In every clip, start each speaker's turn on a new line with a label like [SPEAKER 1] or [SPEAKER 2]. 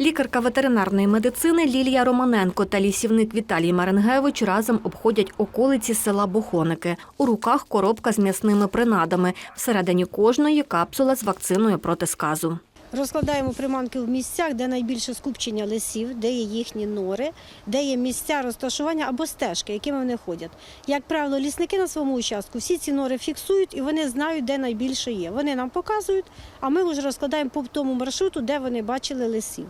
[SPEAKER 1] Лікарка ветеринарної медицини Лілія Романенко та лісівник Віталій Маренгевич разом обходять околиці села Бохоники. У руках коробка з м'ясними принадами. Всередині кожної капсула з вакциною проти сказу.
[SPEAKER 2] Розкладаємо приманки в місцях, де найбільше скупчення лисів, де є їхні нори, де є місця розташування або стежки, якими вони ходять. Як правило, лісники на своєму участку всі ці нори фіксують і вони знають, де найбільше є. Вони нам показують, а ми вже розкладаємо по тому маршруту, де вони бачили лисів.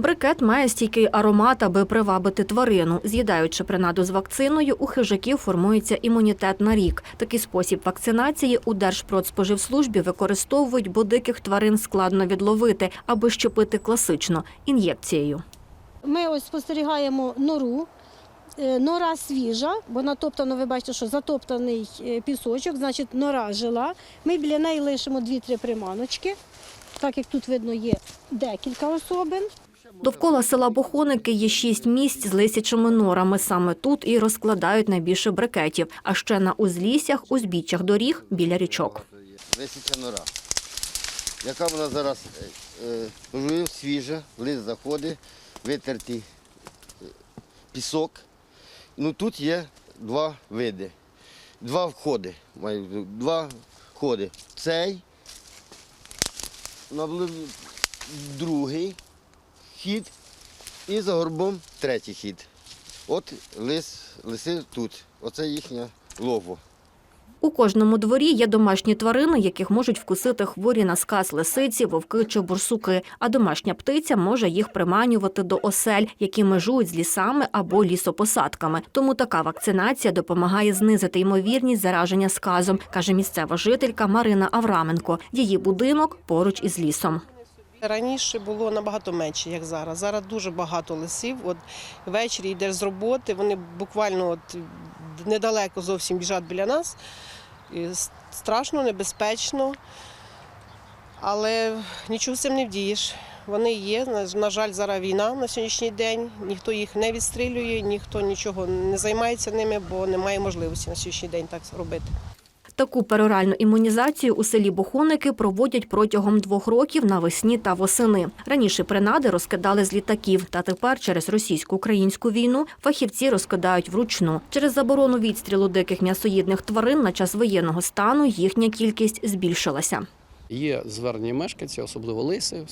[SPEAKER 1] Брикет має стійкий аромат, аби привабити тварину. З'їдаючи принаду з вакциною, у хижаків формується імунітет на рік. Такий спосіб вакцинації у Держпродспоживслужбі використовують, бо диких тварин складно відловити, аби щепити класично ін'єкцією.
[SPEAKER 2] Ми ось спостерігаємо нору. Е, Нора свіжа, бо натоптано, ви бачите, що затоптаний е, пісочок, значить нора жила. Ми біля неї лишимо дві-три приманочки. Так як тут видно, є декілька особин.
[SPEAKER 1] Довкола села Бохоники є шість місць з лисячими норами. Саме тут і розкладають найбільше брикетів. А ще на узліссях, узбіччях доріг біля річок.
[SPEAKER 3] Лисиця нора. Яка вона зараз е, е, свіжа, лист заходить, витертий е, пісок. Ну тут є два види, два входи. Два входи. Цей, другий хід і за горбом третій хід. От лис, лиси тут. Оце їхнє лово.
[SPEAKER 1] У кожному дворі є домашні тварини, яких можуть вкусити хворі на сказ лисиці, вовки чи бурсуки. А домашня птиця може їх приманювати до осель, які межують з лісами або лісопосадками. Тому така вакцинація допомагає знизити ймовірність зараження сказом, каже місцева жителька Марина Авраменко. Її будинок поруч із лісом.
[SPEAKER 4] Раніше було набагато менше, як зараз. Зараз дуже багато лисів. От ввечері йдеш з роботи, вони буквально от недалеко зовсім біжать біля нас. І страшно, небезпечно, але нічого з цим не вдієш. Вони є. На- жаль, зараз війна на сьогоднішній день. Ніхто їх не відстрілює, ніхто нічого не займається ними, бо немає можливості на сьогоднішній день так робити.
[SPEAKER 1] Таку пероральну імунізацію у селі Бухуники проводять протягом двох років навесні та восени. Раніше принади розкидали з літаків, та тепер через російсько-українську війну фахівці розкидають вручну. Через заборону відстрілу диких м'ясоїдних тварин на час воєнного стану їхня кількість збільшилася.
[SPEAKER 5] Є звернення мешканців, особливо лиси,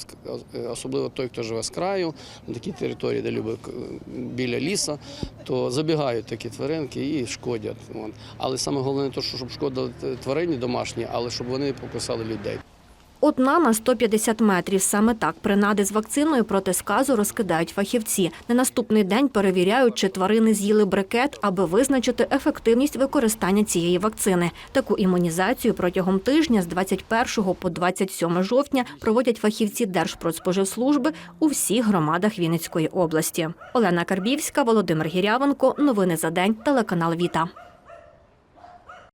[SPEAKER 5] е, особливо той, хто живе з краю, на такій території, де любить біля ліса, то забігають такі тваринки і шкодять. Але саме головне, то, що щоб шкодили тварині домашні, але щоб вони покусали людей.
[SPEAKER 1] Одна на 150 метрів. Саме так принади з вакциною проти сказу розкидають фахівці. На наступний день перевіряють, чи тварини з'їли брикет, аби визначити ефективність використання цієї вакцини. Таку імунізацію протягом тижня з 21 по 27 жовтня проводять фахівці Держпродспоживслужби у всіх громадах Вінницької області. Олена Карбівська, Володимир Гірявенко. Новини за день. Телеканал Віта.